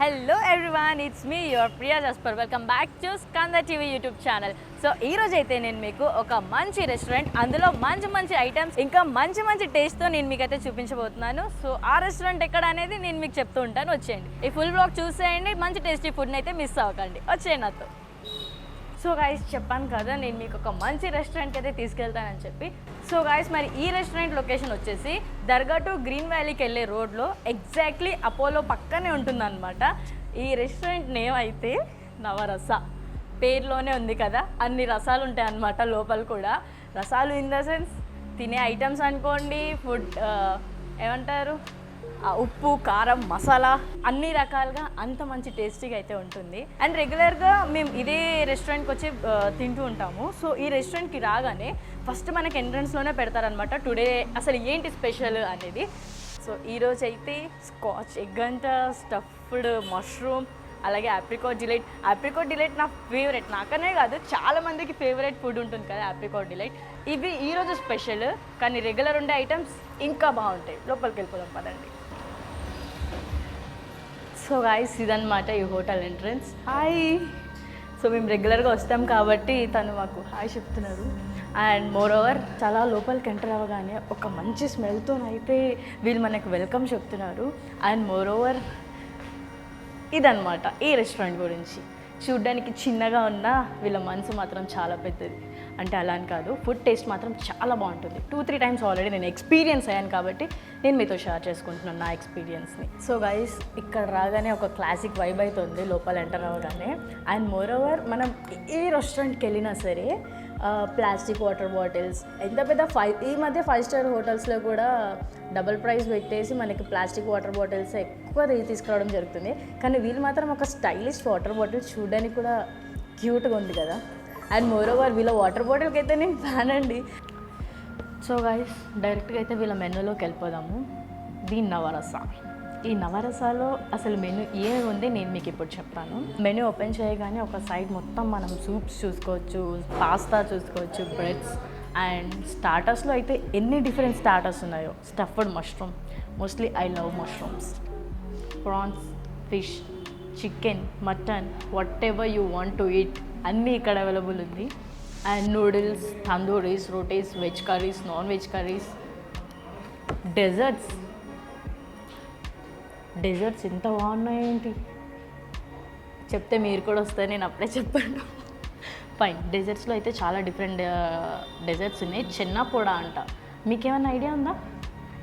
Hello everyone it's me your Priya Jasper welcome back to Skanda TV YouTube channel so ఈ రోజు అయితే నేను మీకు ఒక మంచి రెస్టారెంట్ అందులో మంచి మంచి ఐటమ్స్ ఇంకా మంచి మంచి టేస్ట్తో నేను మీకు అయితే చూపించబోతున్నాను. సో ఆ రెస్టారెంట్ ఎక్కడ అనేది నేను మీకు చెప్తూ ఉంటాను. వచ్చేయండి. ఈ ఫుల్ బ్లాగ్ చూసేయండి మంచి టేస్టీ ఫుడ్ని అయితే మిస్ అవ్వకండి. వచ్చేయండి నాతో. సో గాయస్ చెప్పాను కదా నేను మీకు ఒక మంచి రెస్టారెంట్కి అయితే తీసుకెళ్తానని చెప్పి. సో గాయస్ మరి ఈ రెస్టారెంట్ లొకేషన్ వచ్చేసి దర్గా టు గ్రీన్ వ్యాలీకి వెళ్ళే రోడ్లో ఎగ్జాక్ట్లీ అపోలో పక్కనే ఉంటుందన్నమాట. ఈ రెస్టారెంట్ నేమ్ అయితే నవరస. పేరులోనే ఉంది కదా అన్ని రసాలు ఉంటాయి అన్నమాట లోపల కూడా. రసాలు ఇన్ ద సెన్స్ తినే ఐటమ్స్ అనుకోండి ఫుడ్ ఏమంటారు? ఉప్పు కారం మసాలా అన్ని రకాలుగా అంత మంచి టేస్టీగా అయితే ఉంటుంది. అండ్ రెగ్యులర్గా మేము ఇదే రెస్టారెంట్కి వచ్చి తింటూ ఉంటాము. సో ఈ రెస్టారెంట్కి రాగానే ఫస్ట్ మనకి ఎంట్రన్స్లోనే పెడతారనమాట టుడే అసలు ఏంటి స్పెషల్ అనేది. సో ఈరోజు అయితే స్కాచ్ ఎగ్ అంట స్టఫ్డ్ మష్రూమ్ అలాగే ఆప్రికాట్ డిలైట్ ఆప్రికాట్ డిలైట్ నా ఫేవరెట్ నాకనే కాదు చాలా మందికి ఫేవరెట్ ఫుడ్ ఉంటుంది కదా ఆప్రికాట్ డిలైట్ ఇవి ఈరోజు స్పెషల్ కానీ రెగ్యులర్ ఉండే ఐటమ్స్ ఇంకా బాగుంటాయి. లోపలికి వెళ్ళిపోదాం పదండి. సో గాయస్ ఇదన్నమాట ఈ హోటల్ ఎంట్రన్స్ హాయ్ సో మేము రెగ్యులర్గా వస్తాం కాబట్టి తను మాకు హాయ్ చెప్తున్నారు. అండ్ మోర్ ఓవర్ చాలా లోపలికి ఎంటర్ అవ్వగానే ఒక మంచి స్మెల్తో అయితే వీళ్ళు మనకు వెల్కమ్ చెప్తున్నారు. అండ్ మోర్ ఓవర్ ఇదన్నమాట ఈ రెస్టారెంట్ గురించి. చూడ్డానికి చిన్నగా ఉన్న వీళ్ళ మనసు మాత్రం చాలా పెద్దది. అంటే అలా అని కాదు. ఫుడ్ టేస్ట్ మాత్రం చాలా బాగుంటుంది. టూ త్రీ టైమ్స్ ఆల్రెడీ నేను ఎక్స్పీరియన్స్ అయ్యాను కాబట్టి నేను మీతో షేర్ చేసుకుంటున్నాను నా ఎక్స్పీరియన్స్ని సో గైస్ ఇక్కడ రాగానే ఒక క్లాసిక్ వైబ్ అవుతుంది లోపల ఎంటర్ అవ్వగానే. అండ్ మోర్ ఓవర్ మనం ఏ రెస్టారెంట్కి వెళ్ళినా సరే ప్లాస్టిక్ వాటర్ బాటిల్స్ ఎంత పెద్ద ఫైవ్ ఈ మధ్య ఫైవ్ స్టార్ హోటల్స్లో కూడా డబుల్ ప్రైస్ పెట్టేసి మనకి ప్లాస్టిక్ వాటర్ బాటిల్స్ ఎక్కువ తీసుకురావడం జరుగుతుంది. కానీ వీళ్ళు మాత్రం ఒక స్టైలిష్ వాటర్ బాటిల్ చూడడానికి కూడా క్యూట్గా ఉంది కదా. అండ్ మోర్ ఓవర్ వీళ్ళ వాటర్ బాటిల్కి అయితే నేను ఫ్యాన్ అండి. సో గైస్ డైరెక్ట్గా అయితే వీళ్ళ మెనూలోకి వెళ్ళిపోదాము. ది నవరస. ఈ నవరసాలో అసలు మెనూ ఏమి ఉంది నేను మీకు ఇప్పుడు చెప్తాను. మెనూ ఓపెన్ చేయగానే ఒక సైడ్ మొత్తం మనం సూప్స్ చూసుకోవచ్చు పాస్తా చూసుకోవచ్చు బ్రెడ్స్ అండ్ స్టార్టర్స్లో అయితే ఎన్ని డిఫరెంట్ స్టార్టర్స్ ఉన్నాయో. Stuffed mushroom mostly I love mushrooms prawns fish chicken mutton whatever you want to eat అన్నీ ఇక్కడ అవైలబుల్ ఉంది. And noodles tandooris rotis veg curries non veg curries desserts desserts ఎంత బాగున్నాయేంటి చెప్తే మీరు కూడా వస్తే నేను అప్పుడే చెప్పాను. ఫైన్ డెజర్ట్స్లో అయితే చాలా డిఫరెంట్ డెజర్ట్స్ uh, ఉన్నాయి. చిన్న పొడ అంట. మీకేమైనా ఐడియా ఉందా?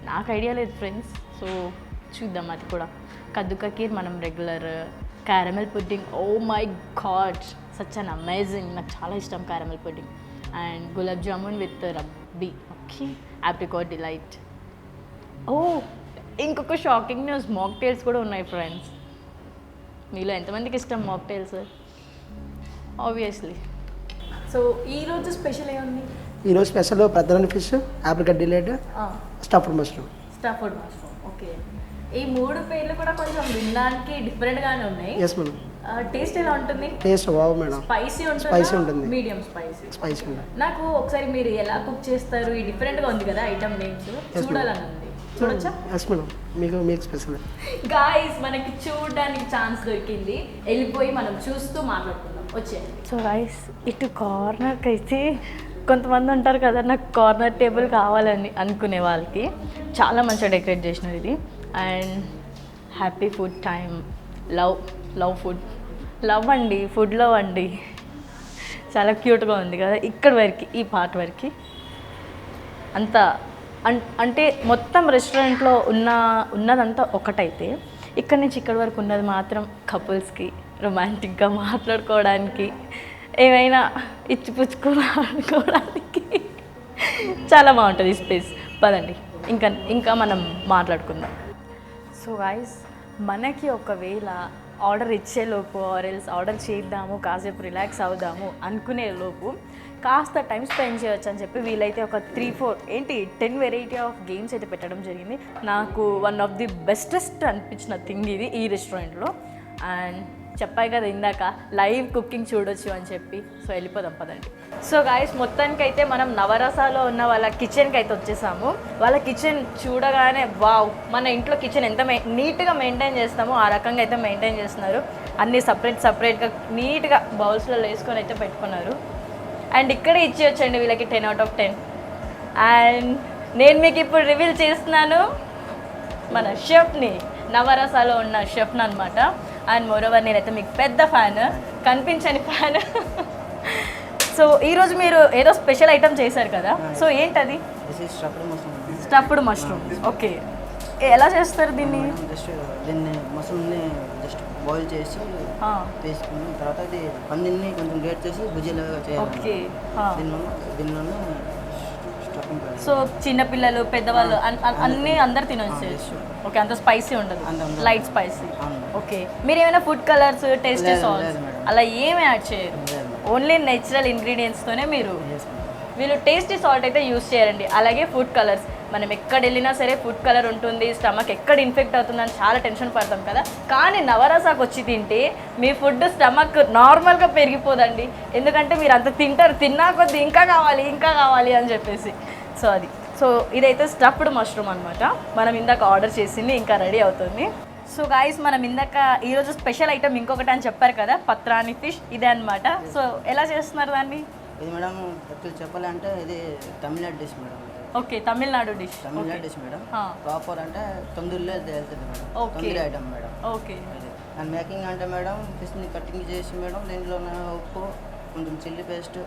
నాకు ఐడియా లేదు ఫ్రెండ్స్ సో చూద్దాం అది కూడా. కద్దు కకీర్ మనం regular caramel pudding oh my God such an amazing నాకు చాలా ఇష్టం caramel pudding and gulab jamun with rabri okay apricot delight oh ఇంకొక షాకింగ్ న్యూస్ మాక్టైల్స్ కూడా ఉన్నాయి ఫ్రెండ్స్ మీలో ఎంతమందికి ఇష్టం మాక్టైల్స్ ఆబ్వియస్లీ సో ఈరోజు స్పెషల్ ఏముంది? ఈరోజు స్పెషల్ ప్రధాన fish apricot delight stuffed mushroom stuffed mushroom okay ఈ మూడు పేర్లు కూడా కొంచెం వినడానికి డిఫరెంట్గానే ఉన్నాయి. ఎస్ మేడం టేస్ట్ ఎలా ఉంటుంది? టేస్ట్ బాగు మేడం స్పైసీ ఉంటుంది? Spicy ఉంటుంది. మీడియం స్పైసీ స్పైసీ మేడం నాకు ఒకసారి మీరు ఎలా కుక్ చేస్తారు? ఈ డిఫరెంట్గా ఉంది కదా ఐటమ్ నేమ్స్. చూడాలని ఉంది. చూడొచ్చా? ఎస్ మేడం మీకు మీకు స్పెషల్ గాయస్ మనకి చూడడానికి ఛాన్స్ దొరికింది. వెళ్ళిపోయి మనం చూస్తూ మాట్లాడుకుందాం. వచ్చేయండి. సో గాయస్ ఇటు కార్నర్కి అయితే కొంతమంది ఉంటారు కదా నాకు కార్నర్ టేబుల్ కావాలని అనుకునే వాళ్ళకి చాలా మంచిగా డెకరేట్ చేసినారు ఇది. And happy food time love love food. Love అండి ఫుడ్ లవ్ అండి. చాలా క్యూట్గా ఉంది కదా ఇక్కడ వరకు ఈ పార్ట్ వరకు. అంత అన్- అంటే మొత్తం రెస్టారెంట్లో ఉన్న ఉన్నదంతా ఒకటైతే ఇక్కడ నుంచి ఇక్కడ వరకు ఉన్నది మాత్రం కపుల్స్కి రొమాంటిక్గా మాట్లాడుకోవడానికి ఏమైనా ఇచ్చిపుచ్చుకోవడానికి. చాలా బాగుంటుంది ఈ స్పేస్. పదండి ఇంకా ఇంకా మనం మాట్లాడుకుందాం. సో గాయస్ మనకి ఒకవేళ ఆర్డర్ ఇచ్చేలోపు ఆర్ఎల్స్ ఆర్డర్ చేద్దాము కాసేపు రిలాక్స్ అవుదాము అనుకునే లోపు కాస్త టైం స్పెండ్ చేయొచ్చు అని చెప్పి వీలైతే ఒక త్రీ ఫోర్ ఏంటి టెన్ వెరైటీ ఆఫ్ గేమ్స్ అయితే పెట్టడం జరిగింది. నాకు వన్ ఆఫ్ ది బెస్టెస్ట్ అనిపించిన థింగ్ ఇది ఈ రెస్టారెంట్లో అండ్ చెప్పాయి కదా ఇందాక లైవ్ కుకింగ్ చూడొచ్చు అని చెప్పి. సో వెళ్ళిపోదాం పదండి. సో గాయస్ మొత్తానికైతే మనం నవరసాలో ఉన్న వాళ్ళ కిచెన్కి అయితే వచ్చేసాము. వాళ్ళ కిచెన్ చూడగానే వావ్ మన ఇంట్లో కిచెన్ ఎంత మె నీట్గా మెయింటైన్ చేస్తామో ఆ రకంగా అయితే మెయింటైన్ చేస్తున్నారు. అన్నీ సపరేట్ సపరేట్గా నీట్గా బౌల్స్లో వేసుకొని అయితే పెట్టుకున్నారు. అండ్ ఇక్కడే ఇచ్చేయొచ్చండి వీళ్ళకి ten out of ten and నేను మీకు ఇప్పుడు రివీల్ చేస్తున్నాను మన షెఫ్ని నవరసాలో ఉన్న షెఫ్ని అనమాట అండ్ మోరోవర్ నేనైతే మీకు పెద్ద ఫ్యాన్ కనిపించని ఫ్యాన్ సో ఈరోజు మీరు ఏదో స్పెషల్ ఐటమ్ చేశారు కదా. సో ఏంటది? స్టఫ్డ్ మష్రూమ్ ఓకే ఎలా చేస్తారు దీన్ని? జస్ట్ దీన్ని మష్రూమ్ని జస్ట్ బాయిల్ చేసి ఆ, తీసుకున్న తర్వాత ఇది పందిని కొంచెం గ్రేట్ చేసి భుజీలుగా చేయాలి ఓకే ఆ. సో చిన్నపిల్లలు పెద్దవాళ్ళు అన్- అన్- అన్నీ అందరు తినొచ్చు. ఓకే అంత స్పైసీ ఉండదు. Light spicy. ఓకే. మీరు ఏమైనా ఫుడ్ కలర్స్ టేస్టీ సాల్స్. అలా ఏమి యాడ్ చేయరు. ఓన్లీ నేచురల్ ఇంగ్రీడియంట్స్తోనే మీరు వీళ్ళు టేస్టీ సాల్ట్ అయితే యూస్ చేయరండి. అలాగే ఫుడ్ కలర్స్ మనం ఎక్కడ వెళ్ళినా సరే ఫుడ్ కలర్ ఉంటుంది. స్టమక్ ఎక్కడ ఇన్ఫెక్ట్ అవుతుందని చాలా టెన్షన్ పడతాం కదా. కానీ నవరసాకు వచ్చి తింటే మీ ఫుడ్ స్టమక్ నార్మల్గా పెరిగిపోదండి. ఎందుకంటే మీరు అంత తింటారు. తిన్నా కొద్ది ఇంకా కావాలి ఇంకా కావాలి అని చెప్పేసి. సో అది. సో ఇదైతే స్టఫ్డ్ మష్రూమ్ అనమాట మనం ఇందాక ఆర్డర్ చేసింది ఇంకా రెడీ అవుతుంది. సో గాయస్ మనం ఇందాక ఈరోజు స్పెషల్ ఐటమ్ ఇంకొకటి అని చెప్పారు కదా పత్రాని ఫిష్. ఇదే అనమాట సో ఎలా చేస్తున్నారు దాన్ని? ఇది మేడం యాక్చువల్ చెప్పాలంటే ఇది Tamil Nadu dish madam. Okay Tamil Nadu dish. Tamil Nadu dish madam. Proper అంటే తొందరలో వెళ్తుంది మేడం. తొందర item madam. Okay. And making అంటే మేడం ఫిష్ని కటింగ్ చేసి మేడం దీంట్లో ఉప్పు కొంచెం చిల్లీ పేస్ట్.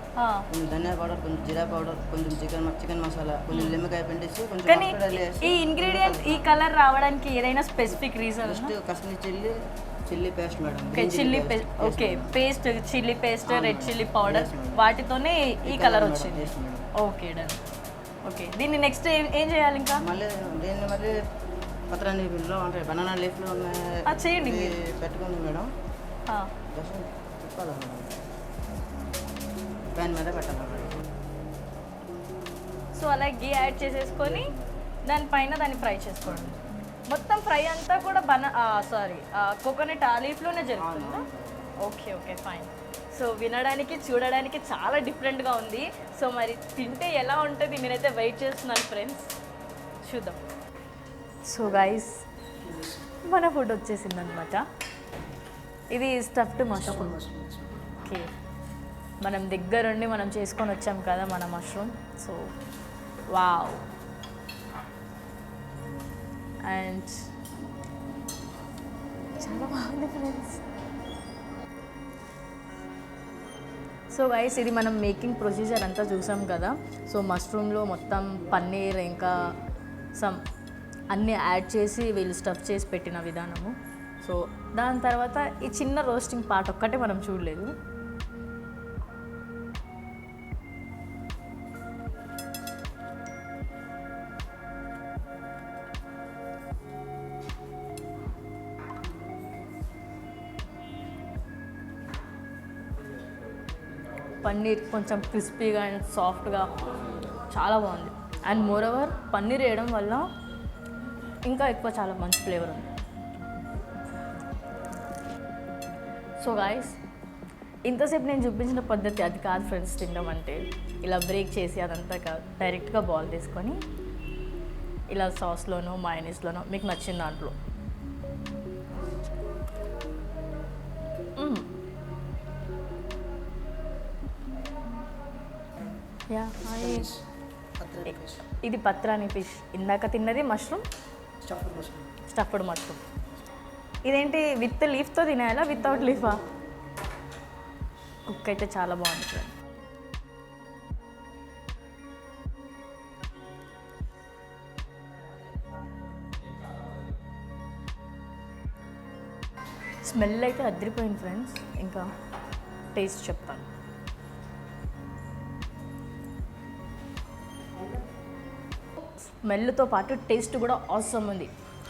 కొంచెం ధనియా పౌడర్ కొంచెం జీరా పౌడర్ కొంచెం చికెన్ చికెన్ మసాలా కొంచెం నిమ్మకాయ పిండేసి కొంచెం కానీ ఈ ఇంగ్రీడియంట్ ఈ కలర్ రావడానికి ఏదైనా specific reason just Kashmir chilli chilli paste madam chilli paste. Okay paste chilli paste. Red chilli powder. వాటితోనే ఈ కలర్ వచ్చింది. ఓకే డన్ ఓకే దీన్ని నెక్స్ట్ ఏం చేయాలి ఇంకా మళ్ళీ దీన్ని మళ్ళీ పత్రాన్ని లీఫ్లో అంటే బనానా లీఫ్లో చేయండి. పెట్టుకుంది మేడం ప్యాన్ మీద పెట్టాలి మేడం సో అలా గీ యాడ్ చేసేసుకొని దానిపైన దాన్ని ఫ్రై చేసుకోండి. మొత్తం ఫ్రై అంతా కూడా బన సారీ కోకోనట్ ఆ లీఫ్లోనే జరుగుతుందా? Okay okay fine. సో వినడానికి చూడడానికి చాలా డిఫరెంట్గా ఉంది. సో మరి తింటే ఎలా ఉంటుంది నేనైతే వెయిట్ చేస్తున్నాను ఫ్రెండ్స్. చూద్దాం. సో గైస్ మన ఫుడ్ వచ్చేసింది అనమాట ఇది స్టఫ్డ్ మష్రూమ్ ఓకే మనం దగ్గరుండి మనం చేసుకొని వచ్చాం కదా మన మష్రూమ్ సో వావ్ అండ్ చాలా బాగుంది ఫ్రెండ్స్ సో గైస్ ఇది మనం మేకింగ్ ప్రొసీజర్ అంతా చూసాం కదా. సో మష్రూమ్లో మొత్తం పన్నీర్ ఇంకా సమ్ అన్నీ యాడ్ చేసి వీళ్ళు స్టఫ్ చేసి పెట్టిన విధానము. సో దాని తర్వాత ఈ చిన్న రోస్టింగ్ పార్ట్ ఒక్కటే మనం చూడలేదు. పన్నీర్ కొంచెం క్రిస్పీగా అండ్ సాఫ్ట్గా చాలా బాగుంది. అండ్ మోర్ ఓవర్ పన్నీర్ వేయడం వల్ల ఇంకా ఎక్కువ చాలా మంచి ఫ్లేవర్ ఉంది. సో గాయస్ ఇంతసేపు నేను చూపించిన పద్ధతి అది కాదు ఫ్రెండ్స్ తినడం అంటే. ఇలా బ్రేక్ చేసి అదంతా కాదు డైరెక్ట్గా బాల్ తీసుకొని ఇలా సాస్లోనో మాయనీస్లోనో మీకు నచ్చిన దాంట్లో యా ఇది పత్రాని ఫిష్ ఇందాక తిన్నది mushroom stuffed mushroom stuffed mushroom ఇదేంటి విత్ లీఫ్తో తినేయాలా వితౌట్ లీఫా కుక్ అయితే చాలా బాగుంది ఫ్రెండ్ స్మెల్ అయితే అదిరిపోయింది ఫ్రెండ్స్. ఇంకా టేస్ట్ చెప్తాను. స్మెల్తో పాటు టేస్ట్ కూడా అవసరం ఉంది.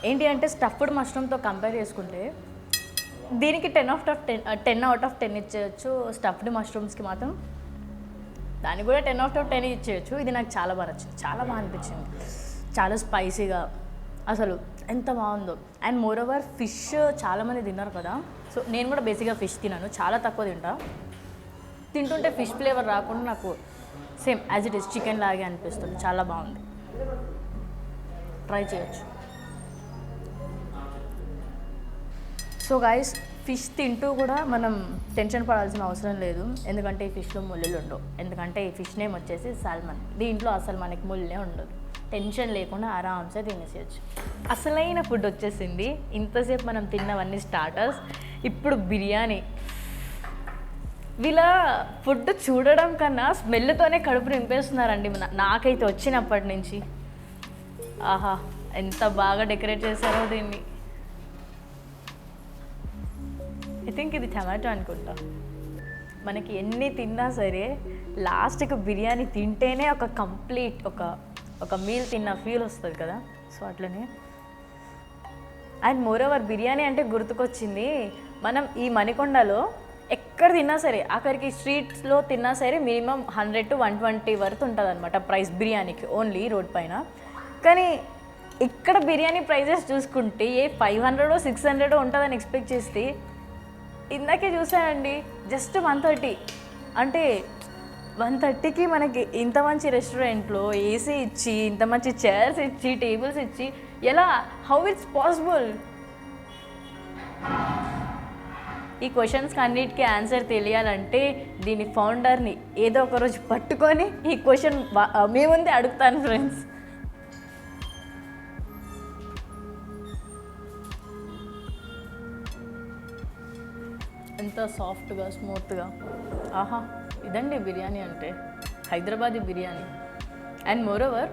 ఏంటి అంటే స్టఫ్డ్ మష్రూమ్తో కంపేర్ చేసుకుంటే దీనికి ten out of ten ten out of ten ఇచ్చేయచ్చు stuffed మష్రూమ్స్కి మాత్రం దానికి కూడా టెన్ అవుట్ ఆఫ్ టెన్ ఇచ్చేయచ్చు. ఇది నాకు చాలా బాగా నచ్చింది. చాలా బాగా అనిపించింది. చాలా స్పైసీగా అసలు ఎంత బాగుందో. అండ్ మోర్ ఓవర్ ఫిష్ చాలామంది తిన్నారు కదా. సో నేను కూడా బేసిక్గా ఫిష్ తిన్నాను. చాలా తక్కువ తింటా. తింటుంటే ఫిష్ ఫ్లేవర్ రాకుండా నాకు same as it is chicken లాగే అనిపిస్తుంది. చాలా బాగుంది. ట్రై చేయొచ్చు. సో గాయస్ ఫిష్ తింటూ కూడా మనం టెన్షన్ పడాల్సిన అవసరం లేదు. ఎందుకంటే ఈ ఫిష్లో ముళ్ళులు ఉండవు. ఎందుకంటే ఈ ఫిష్ నేమ్ వచ్చేసి సాల్మన్ దీంట్లో అసలు మనకి ముళ్ళే ఉండదు. టెన్షన్ లేకుండా ఆరామ్సే తినేసేయచ్చు. అసలైన ఫుడ్ వచ్చేసింది. ఇంతసేపు మనం తిన్నవన్నీ స్టార్టర్స్ ఇప్పుడు బిర్యానీ. వీళ్ళ ఫుడ్ చూడడం కన్నా స్మెల్తోనే కడుపు నింపేస్తున్నారండి నాకైతే వచ్చినప్పటి నుంచి. ఆహా ఎంత బాగా డెకరేట్ చేశారో దీన్ని. ఐ థింక్ ఇది టమాటో అనుకుంటా. మనకి ఎన్ని తిన్నా సరే లాస్ట్కి బిర్యానీ తింటేనే ఒక కంప్లీట్ ఒక ఒక మీల్ తిన్న ఫీల్ వస్తుంది కదా. సో అట్లనే. అండ్ మోర్ ఓవర్ బిర్యానీ అంటే గుర్తుకొచ్చింది మనం ఈ మణికొండలో ఎక్కడ తిన్నా సరే అక్కడికి స్ట్రీట్స్లో తిన్నా సరే minimum hundred to one twenty వరకు ఉంటుంది అనమాట ప్రైస్ బిర్యానీకి ఓన్లీ రోడ్ పైన. కానీ ఇక్కడ బిర్యానీ ప్రైజెస్ చూసుకుంటే ఏ ఫైవ్ హండ్రెడ్ సిక్స్ హండ్రెడ్ ఉంటుందని ఎక్స్పెక్ట్ చేస్తే ఇందాకే చూసానండి జస్ట్ వన్ థర్టీ. అంటే వన్ థర్టీకి మనకి ఇంత మంచి రెస్టారెంట్లో ఏసీ ఇచ్చి ఇంత మంచి చైర్స్ ఇచ్చి టేబుల్స్ ఇచ్చి ఎలా హౌ ఇట్స్ పాసిబుల్? ఈ క్వశ్చన్స్కి అన్నిటికీ ఆన్సర్ తెలియాలంటే దీని ఫౌండర్ని ఏదో ఒక రోజు పట్టుకొని ఈ క్వశ్చన్ మీ ముందే అడుగుతాను ఫ్రెండ్స్. ఎంత సాఫ్ట్గా స్మూత్గా. ఆహా ఇదండి బిర్యానీ అంటే. హైదరాబాదీ బిర్యానీ. అండ్ మోరోవర్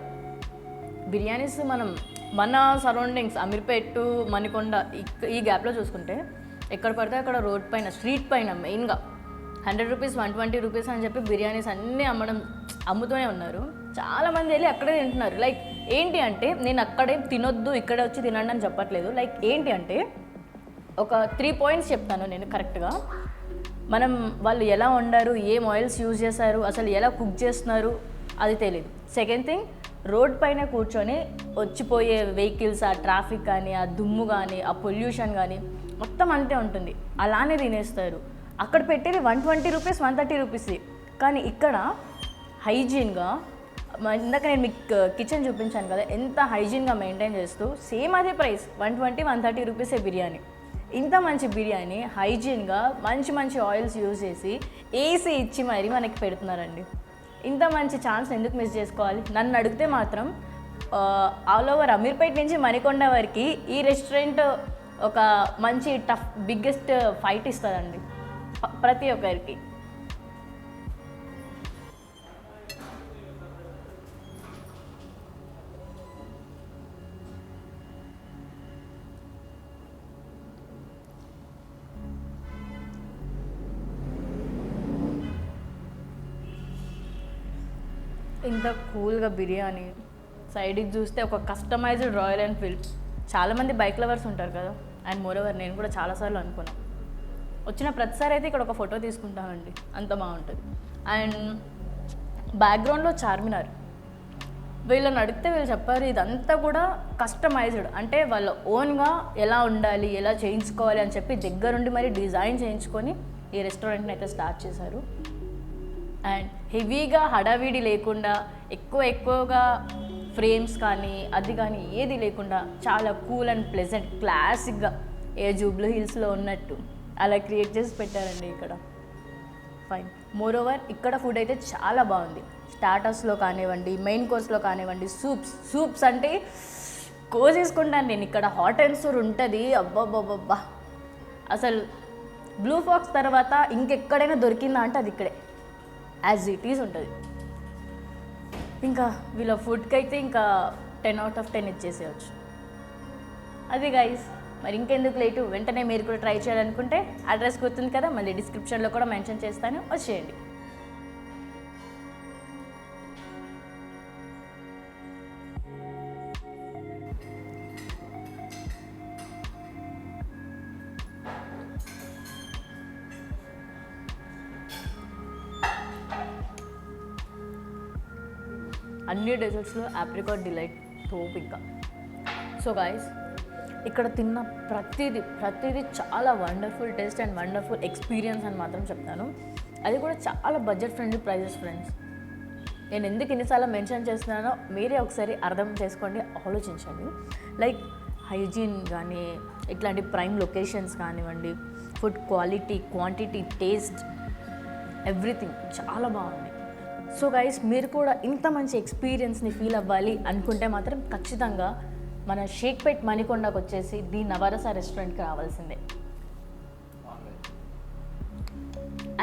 బిర్యానీస్ మనం మన సరౌండింగ్స్ అమీర్పేట్ మణికొండ ఈ గ్యాప్లో చూసుకుంటే ఎక్కడ పడితే అక్కడ రోడ్ పైన స్ట్రీట్ పైన మెయిన్గా hundred rupees one twenty rupees అని చెప్పి బిర్యానీస్ అన్నీ అమ్మడం అమ్ముతూనే ఉన్నారు. చాలామంది వెళ్ళి అక్కడే తింటున్నారు. లైక్ ఏంటి అంటే నేను అక్కడే తినొద్దు ఇక్కడే వచ్చి తినండి అని చెప్పట్లేదు. లైక్ ఏంటి అంటే ఒక త్రీ పాయింట్స్ చెప్తాను నేను కరెక్ట్గా మనం వాళ్ళు ఎలా వండారు ఏం ఆయిల్స్ యూజ్ చేశారు అసలు ఎలా కుక్ చేస్తున్నారు అది తెలియదు సెకండ్ థింగ్ రోడ్ పైన కూర్చొని వచ్చిపోయే వెహికల్స్ ఆ ట్రాఫిక్ కానీ ఆ దుమ్ము కానీ ఆ పొల్యూషన్ కానీ మొత్తం అంతే ఉంటుంది. అలానే తినేస్తారు. అక్కడ పెట్టేది one twenty rupees one thirty rupees కానీ ఇక్కడ హైజీన్గా ఇందాక నేను మీకు uh, కిచెన్ చూపించాను కదా ఎంత హైజీన్గా మెయింటైన్ చేస్తూ సేమ్ అదే price one twenty one thirty రూపీసే బిర్యానీ. ఇంత మంచి బిర్యానీ హైజీన్గా మంచి మంచి ఆయిల్స్ యూజ్ చేసి ఏసీ ఇచ్చి మరీ మనకి పెడుతున్నారండి. ఇంత మంచి ఛాన్స్ ఎందుకు మిస్ చేసుకోవాలి? నన్ను అడిగితే మాత్రం ఆల్ ఓవర్ అమీర్పేట్ నుంచి మణికొండ వరకు ఈ రెస్టారెంట్ ఒక మంచి టఫ్ బిగ్గెస్ట్ ఫైట్ ఇస్తుందండి. ప్రతి ఒక్కరికి. ఇంత కూల్గా బిర్యానీ. సైడ్కి చూస్తే ఒక కస్టమైజ్డ్ రాయల్ ఎన్ఫీల్డ్ చాలామంది బైక్ లవర్స్ ఉంటారు కదా. అండ్ మోరోవర్ నేను కూడా చాలాసార్లు అనుకున్నాను వచ్చిన ప్రతిసారి అయితే ఇక్కడ ఒక ఫోటో తీసుకుంటామండి అంత బాగుంటుంది. అండ్ బ్యాక్గ్రౌండ్లో చార్మినార్. వీళ్ళని అడిగితే వీళ్ళు చెప్పారు ఇదంతా కూడా కస్టమైజ్డ్ అంటే వాళ్ళ ఓన్గా ఎలా ఉండాలి ఎలా చేయించుకోవాలి అని చెప్పి దగ్గరుండి మరి డిజైన్ చేయించుకొని ఈ రెస్టారెంట్ని అయితే స్టార్ట్ చేశారు. అండ్ హెవీగా హడావిడి లేకుండా ఎక్కువ ఎక్కువగా ఫ్రేమ్స్ కానీ అది కానీ ఏది లేకుండా చాలా కూల్ అండ్ ప్లెజెంట్ క్లాసిక్గా ఏ జూబ్లూ హిల్స్లో ఉన్నట్టు అలా క్రియేట్ చేసి పెట్టారండి ఇక్కడ. ఫైన్. మోర్ ఓవర్ ఇక్కడ ఫుడ్ అయితే చాలా బాగుంది. స్టార్టర్స్లో కానివ్వండి మెయిన్ కోర్స్లో కానివ్వండి సూప్స్ సూప్స్ అంటే కోసేసుకుంటాను నేను. ఇక్కడ హాట్ అండ్ సూర్ ఉంటుంది. అబ్బాబ్బాబ్బా అసలు బ్లూ ఫాక్స్ తర్వాత ఇంకెక్కడైనా దొరికిందా అంటే అది ఇక్కడే. యాజ్ ఇట్ ఈజ్ ఉంటుంది. ఇంకా వీళ్ళ ఫుడ్కి అయితే ఇంకా టెన్ అవుట్ ఆఫ్ టెన్ ఇచ్చేసేయచ్చు. అది గైస్ మరి ఇంకెందుకు లేటు? వెంటనే మీరు కూడా ట్రై చేయాలనుకుంటే అడ్రస్ గుర్తుంది కదా మళ్ళీ డిస్క్రిప్షన్లో కూడా మెన్షన్ చేస్తాను. వచ్చేయండి. అన్ని డెజర్ట్స్లో ఆప్రికాట్ డిలైట్ తోపు ఇంకా. సో గాయస్ ఇక్కడ తిన్న ప్రతిదీ ప్రతిదీ చాలా wonderful taste and wonderful experience అని మాత్రం చెప్తాను. అది కూడా చాలా బడ్జెట్ ఫ్రెండ్లీ ప్రైజెస్ ఫ్రెండ్స్ నేను ఎందుకు ఇన్నిసార్లు మెన్షన్ చేస్తున్నానో మీరే ఒకసారి అర్థం చేసుకోండి ఆలోచించండి. లైక్ హైజీన్ కానీ ఇట్లాంటి ప్రైమ్ లొకేషన్స్ కానివ్వండి food quality quantity taste everything చాలా బాగుంది సో గైస్ మీరు కూడా ఇంత మంచి ఎక్స్పీరియన్స్ని ఫీల్ అవ్వాలి అనుకుంటే మాత్రం ఖచ్చితంగా మన షేక్పేట్ మణికొండకు వచ్చేసి ది నవరస రెస్టారెంట్కి రావాల్సిందే.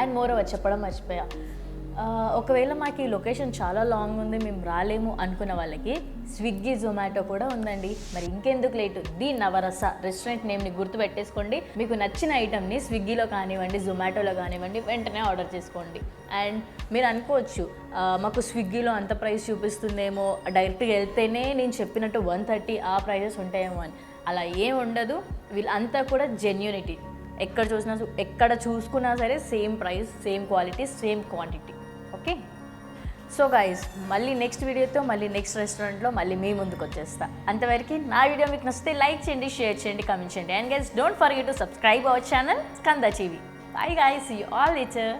అండ్ మోర్ ఓవర్ చెప్పడం మర్చిపోయా. ఒకవేళ మాకు ఈ లొకేషన్ చాలా లాంగ్ ఉంది మేము రాలేము అనుకున్న వాళ్ళకి స్విగ్గీ జొమాటో కూడా ఉందండి. మరి ఇంకెందుకు లేటు? ది నవరస రెస్టారెంట్ నేమ్ని గుర్తుపెట్టేసుకోండి. మీకు నచ్చిన ఐటమ్ని స్విగ్గీలో కానివ్వండి జొమాటోలో కానివ్వండి వెంటనే ఆర్డర్ చేసుకోండి. అండ్ మీరు అనుకోవచ్చు మాకు స్విగ్గీలో అంత ప్రైస్ చూపిస్తుందేమో డైరెక్ట్గా వెళ్తేనే నేను చెప్పినట్టు వన్ థర్టీ ఆ ప్రైజెస్ ఉంటాయేమో అని. అలా ఏం ఉండదు. వీళ్ళంతా కూడా జెన్యూనిటీ ఎక్కడ చూసినా ఎక్కడ చూసుకున్నా సరే same price same quality same quantity. Okay? So guys మళ్ళీ నెక్స్ట్ వీడియోతో మళ్ళీ నెక్స్ట్ రెస్టారెంట్లో మళ్ళీ మీ ముందుకు వచ్చేస్తా. అంతవరకు నా వీడియో మీకు నచ్చితే లైక్ చేయండి షేర్ చేయండి కమెంట్ చేయండి. And guys don't forget to subscribe our channel Skanda TV bye guys you all ఇచర్